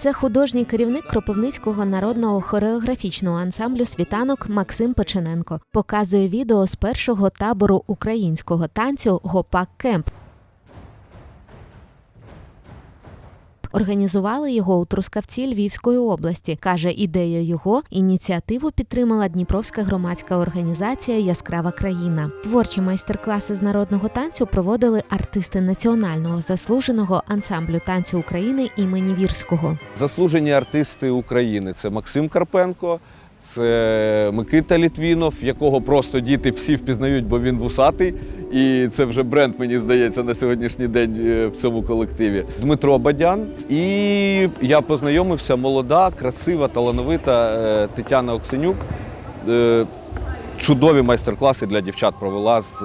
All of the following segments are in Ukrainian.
Це художній керівник Кропивницького народного хореографічного ансамблю світанок Максим Печененко показує відео з першого табору українського танцю Гопак Кемп. Організували його у Трускавці Львівської області. каже, ідея його ініціативу підтримала Дніпровська громадська організація Яскрава країна. Творчі майстер-класи з народного танцю проводили артисти національного заслуженого ансамблю танцю України імені Вірського. Заслужені артисти України це Максим Карпенко, це Микита Літвінов, якого просто діти всі впізнають, бо він вусатий. І це вже бренд, мені здається, на сьогоднішній день е, в цьому колективі. Дмитро Бадян. І я познайомився, молода, красива, талановита е, Тетяна Оксенюк. Е, Чудові майстер-класи для дівчат провела з,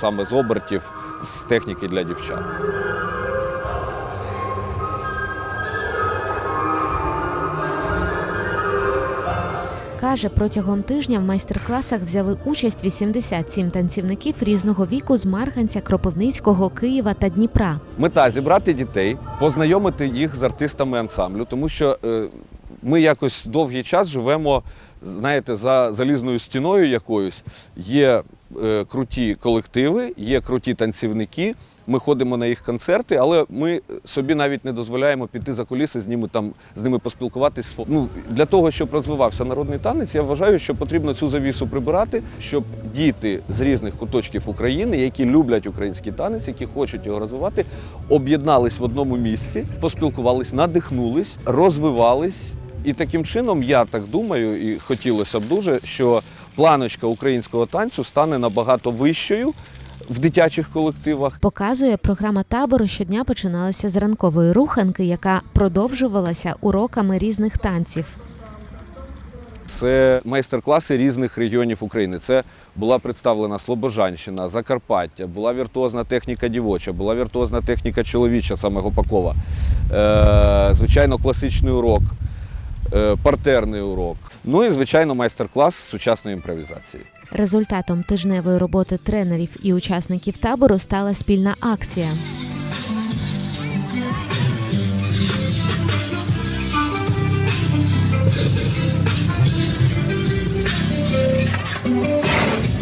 саме з обертів, з техніки для дівчат. Каже, протягом тижня в майстер-класах взяли участь 87 танцівників різного віку з Марганця, Кропивницького, Києва та Дніпра. Мета зібрати дітей, познайомити їх з артистами ансамблю, тому що е, ми якось довгий час живемо, знаєте, за залізною стіною якоюсь. Є е, круті колективи, є круті танцівники. Ми ходимо на їх концерти, але ми собі навіть не дозволяємо піти за куліси з ними там з ними поспілкуватись. Ну для того, щоб розвивався народний танець, я вважаю, що потрібно цю завісу прибирати, щоб діти з різних куточків України, які люблять український танець, які хочуть його розвивати, об'єднались в одному місці, поспілкувались, надихнулись, розвивались. І таким чином, я так думаю, і хотілося б дуже, що планочка українського танцю стане набагато вищою в дитячих колективах. Показує програма табору щодня починалася з ранкової руханки, яка продовжувалася уроками різних танців. Це майстер-класи різних регіонів України. Це була представлена Слобожанщина, Закарпаття, була віртуозна техніка дівоча, була віртуозна техніка чоловіча, саме Гопакова. Е, звичайно, класичний урок, партерний урок. Ну і, звичайно, майстер-клас з сучасної імпровізації. Результатом тижневої роботи тренерів і учасників табору стала спільна акція.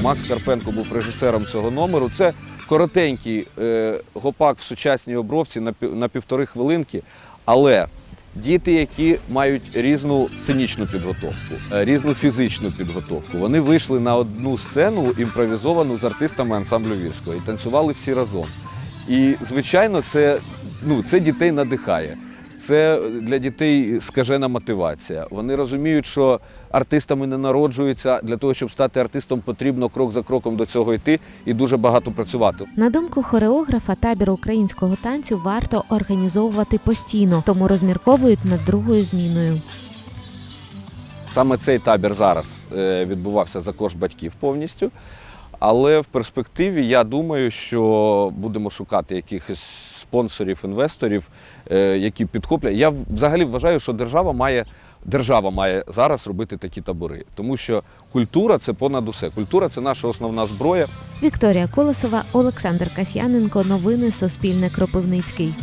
Макс Карпенко був режисером цього номеру. Це коротенький е, гопак в сучасній обровці на півтори хвилинки, але діти, які мають різну сценічну підготовку, е, різну фізичну підготовку, вони вийшли на одну сцену імпровізовану з артистами ансамблю Вірського і танцювали всі разом. І, звичайно, це, ну, це дітей надихає. Це для дітей скажена мотивація. Вони розуміють, що артистами не народжуються. Для того, щоб стати артистом, потрібно крок за кроком до цього йти і дуже багато працювати. На думку хореографа, табір українського танцю варто організовувати постійно, тому розмірковують над другою зміною. Саме цей табір зараз е, відбувався за кошт батьків повністю. Але в перспективі я думаю, що будемо шукати якихось спонсорів, інвесторів, е, які підхоплять. Я взагалі вважаю, що держава має, держава має зараз робити такі табори, тому що культура це понад усе. Культура це наша основна зброя. Вікторія Колесова, Олександр Касьяненко. Новини Суспільне Кропивницький.